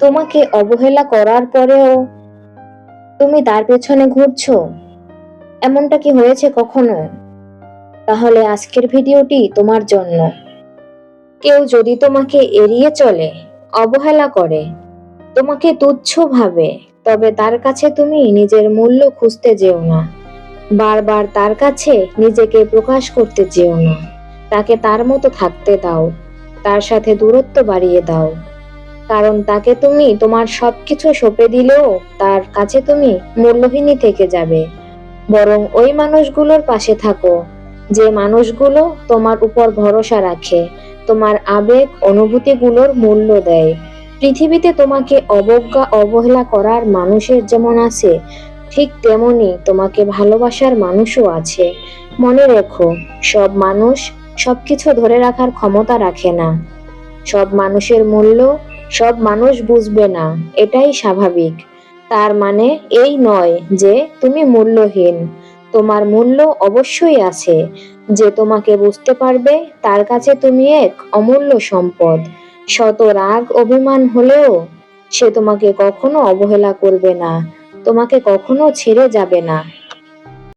তোমাকে অবহেলা করার পরেও তুমি তার পেছনে ঘুরছো? এমনটা কি হয়েছে কখনো? তাহলে আজকের ভিডিওটি তোমার জন্য। কেউ যদি তোমাকে এড়িয়ে চলে, অবহেলা করে, তোমাকে তুচ্ছ ভাবে, তবে তার কাছে তুমি নিজের মূল্য খুঁজতে যেও না। বারবার তার কাছে নিজেকে প্রকাশ করতে যেও না। তাকে তার মতো থাকতে দাও। তার সাথে দূরত্ব বাড়িয়ে দাও। কারণ তাকে তুমি তোমার সবকিছু সঁপে দিলেও তার কাছে তুমি মূল্যহীনই থেকে যাবে। বরং ওই মানুষগুলোর পাশে থাকো, যে মানুষগুলো তোমার উপর ভরসা রাখে, তোমার আবেগ অনুভূতিগুলোর মূল্য দেয়। পৃথিবীতে তোমাকে অবজ্ঞা, অবহেলা করার মানুষের যেমন আছে, ঠিক তেমনি তোমাকে ভালোবাসার মানুষও আছে। মনে রেখো, সব মানুষ সবকিছু ধরে রাখার ক্ষমতা রাখে না। সব মানুষের মূল্য সব মানুষ বুঝবে না, এটাই স্বাভাবিক। তার মানে এই নয় যে তুমি মূল্যহীন। তোমার মূল্য অবশ্যই আছে। যে তোমাকে বুঝতে পারবে, তার কাছে তুমি এক অমূল্য সম্পদ। শত রাগ অভিমান হলেও সে তোমাকে কখনো অবহেলা করবে না, তোমাকে কখনো ছেড়ে যাবে না।